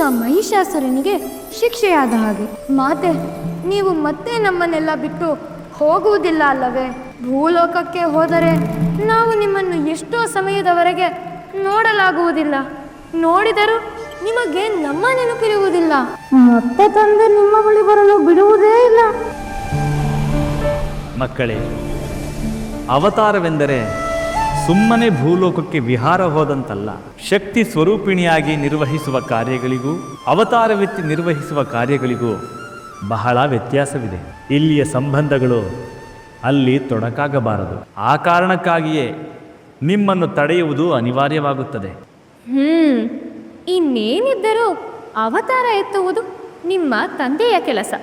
ಈಗ ಮಹಿಷಾಸುರನಿಗೆ ಶಿಕ್ಷೆಯಾದ ಹಾಗೆ. ಮಾತೆ, ನೀವು ಮತ್ತೆ ನಮ್ಮನ್ನೆಲ್ಲ ಬಿಟ್ಟು ಹೋಗುವುದಿಲ್ಲ ಅಲ್ಲವೇ? ಭೂಲೋಕಕ್ಕೆ ಹೋದರೆ ನಾವು ನಿಮ್ಮನ್ನು ಎಷ್ಟೋ ಸಮಯದವರೆಗೆ ನೋಡಲಾಗುವುದಿಲ್ಲ. ನೋಡಿದರೂ ನಿಮಗೆ ನಮ್ಮ ನೆನಪಿರುವುದಿಲ್ಲ. ಮತ್ತೆ ತಂದೆ ನಿಮ್ಮ ಬಳಿ ಬರಲು ಬಿಡುವುದೇ ಇಲ್ಲ. ಮಕ್ಕಳೇ, ಅವತಾರವೆಂದರೆ ಸುಮ್ಮನೆ ಭೂಲೋಕಕ್ಕೆ ವಿಹಾರ ಹೋದಂತಲ್ಲ, ಶಕ್ತಿ ಸ್ವರೂಪಿಣಿಯಾಗಿ ನಿರ್ವಹಿಸುವ ಕಾರ್ಯಗಳಿಗೂ, ಅವತಾರವೆತ್ತಿ ನಿರ್ವಹಿಸುವ ಕಾರ್ಯಗಳಿಗೂ ಬಹಳ ವ್ಯತ್ಯಾಸವಿದೆ. ಇಲ್ಲಿಯ ಸಂಬಂಧಗಳು ಅಲ್ಲಿ ತೊಡಕಾಗಬಾರದು. ಆ ಕಾರಣಕ್ಕಾಗಿಯೇ ನಿಮ್ಮನ್ನು ತಡೆಯುವುದು ಅನಿವಾರ್ಯವಾಗುತ್ತದೆ. ಹ್ಮ್, ಇನ್ನೇನಿದ್ದರೂ ಅವತಾರ ಎತ್ತುವುದು ನಿಮ್ಮ ತಂದೆಯ ಕೆಲಸ.